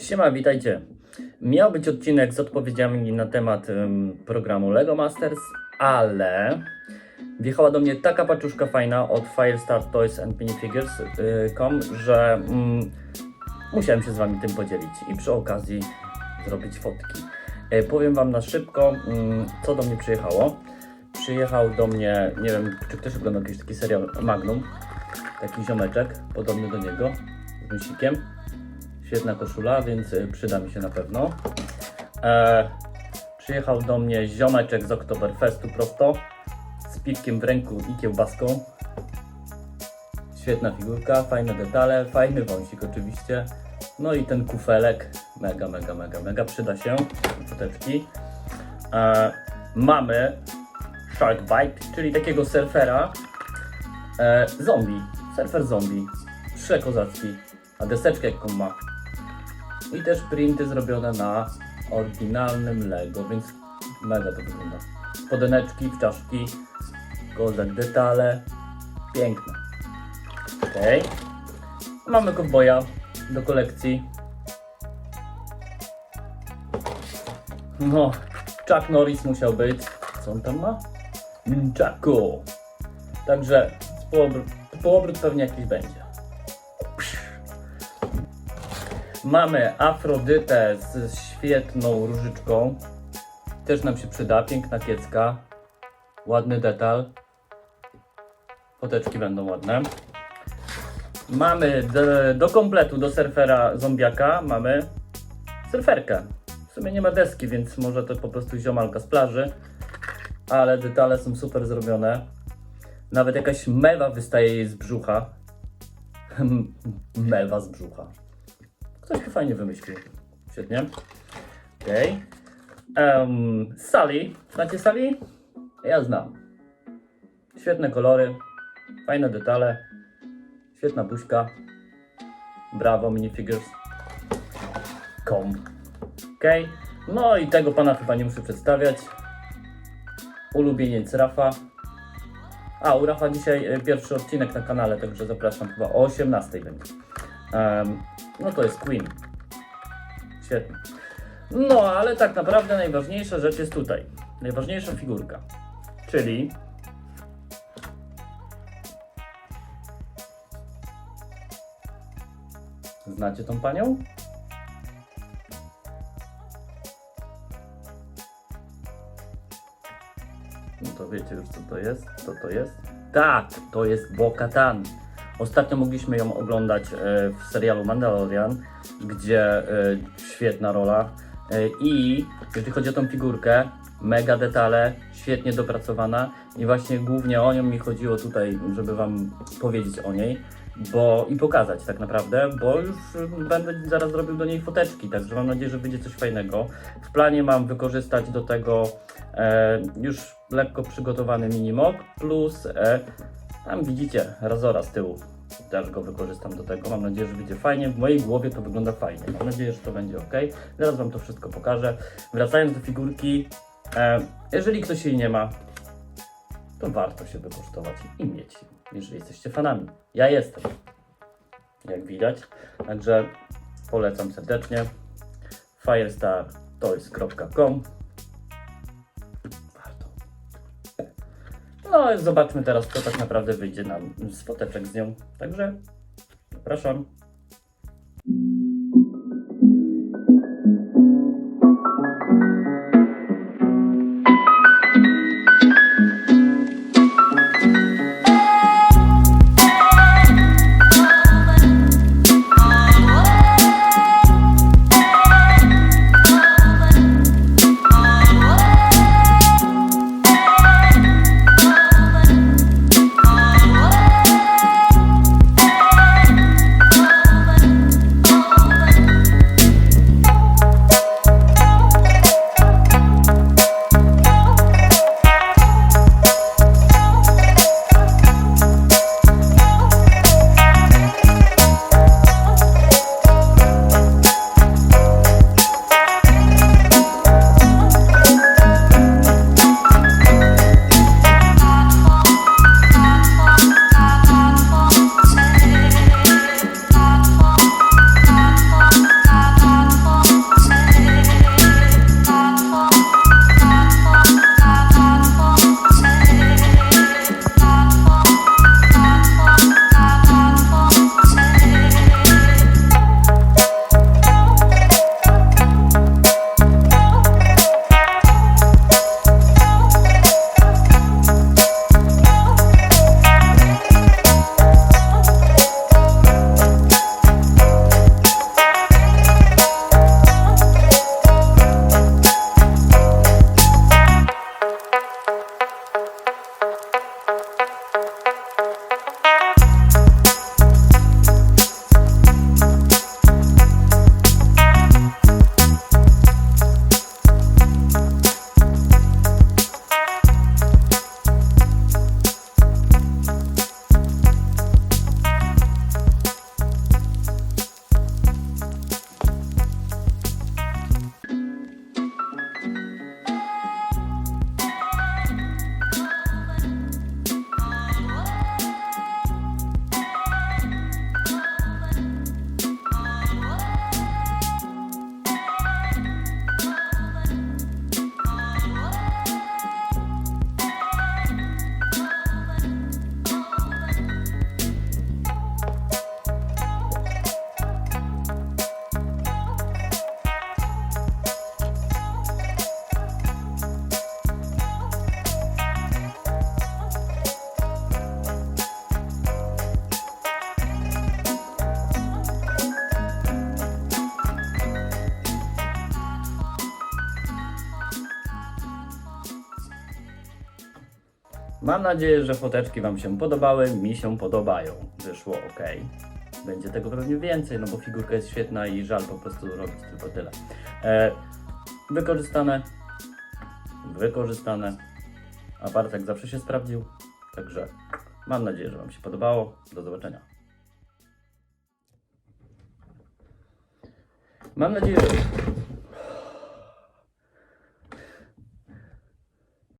Siema, witajcie. Miał być odcinek z odpowiedziami na temat ym, programu Lego Masters, ale wjechała do mnie taka paczuszka fajna od Firestar Toys and Minifigures.com, że mm, musiałem się z Wami tym podzielić i przy okazji zrobić fotki. E, powiem Wam na szybko, mm, co do mnie przyjechało. Przyjechał do mnie, nie wiem, czy ktoś oglądał jakiś taki serial Magnum, taki ziomeczek, podobny do niego, z mysikiem. Świetna koszula, więc y, przyda mi się na pewno. E, przyjechał do mnie ziomeczek z Oktoberfestu prosto, z piwkiem w ręku i kiełbaską. Świetna figurka, fajne detale, fajny wąsik oczywiście. No i ten kufelek, mega, mega, mega, mega przyda się. Foteczki. E, mamy Shark Bike, czyli takiego surfera e, zombie, surfer zombie, przekozacki, a deseczkę jaką ma. I też printy zrobione na oryginalnym Lego, więc mega to wygląda. Spodeneczki, wczaszki, kozak detale, piękne. Okej. Mamy kowboja do kolekcji. No, Chuck Norris musiał być. Co on tam ma? Nunchaku. Także półobrót, półobrót pewnie jakiś będzie. Mamy Afrodytę z świetną różyczką. Też nam się przyda. Piękna kiecka. Ładny detal. Foteczki będą ładne. Mamy do, do kompletu, do surfera zombiaka, mamy surferkę. W sumie nie ma deski, więc może to po prostu ziomalka z plaży. Ale detale są super zrobione. Nawet jakaś mewa wystaje jej z brzucha. mewa z brzucha. Ktoś to fajnie wymyślił. Świetnie. Okej. Em, Sally. Znacie Sally? Ja znam. Świetne kolory. Fajne detale. Świetna buźka. Brawo, minifigures. Com. Okej. No i tego pana chyba nie muszę przedstawiać. Ulubieniec Rafa. A, u Rafa dzisiaj e, pierwszy odcinek na kanale, także zapraszam chyba o 18 będzie. No to jest Queen. Świetnie. No, ale tak naprawdę najważniejsza rzecz jest tutaj. Najważniejsza figurka. Czyli Znacie tą panią? No to wiecie już co to jest? Co to jest? Tak, to jest Bo-Katan. Ostatnio mogliśmy ją oglądać e, w serialu Mandalorian, gdzie e, świetna rola. E, I jeżeli chodzi o tą figurkę, mega detale, świetnie dopracowana i właśnie głównie o nią mi chodziło tutaj, żeby Wam powiedzieć o niej bo i pokazać tak naprawdę, bo już będę zaraz robił do niej foteczki, także mam nadzieję, że wyjdzie coś fajnego. W planie mam wykorzystać do tego e, już lekko przygotowany minimog plus e, tam widzicie razora z tyłu. Też go wykorzystam do tego. Mam nadzieję, że będzie fajnie. W mojej głowie to wygląda fajnie. Mam nadzieję, że to będzie ok. Zaraz Wam to wszystko pokażę. Wracając do figurki, e, jeżeli ktoś jej nie ma, to warto się wykosztować i mieć, jeżeli jesteście fanami. Ja jestem, jak widać. Także polecam serdecznie. firestartoys.com No zobaczmy teraz, co tak naprawdę wyjdzie nam z foteczek z nią. Także zapraszam. Mam nadzieję, że foteczki Wam się podobały. Mi się podobają. Wyszło ok. Będzie tego pewnie więcej, no bo figurka jest świetna i żal po prostu robić tylko tyle. E, wykorzystane. Wykorzystane. A Bartek zawsze się sprawdził. Także mam nadzieję, że Wam się podobało. Do zobaczenia. Mam nadzieję, że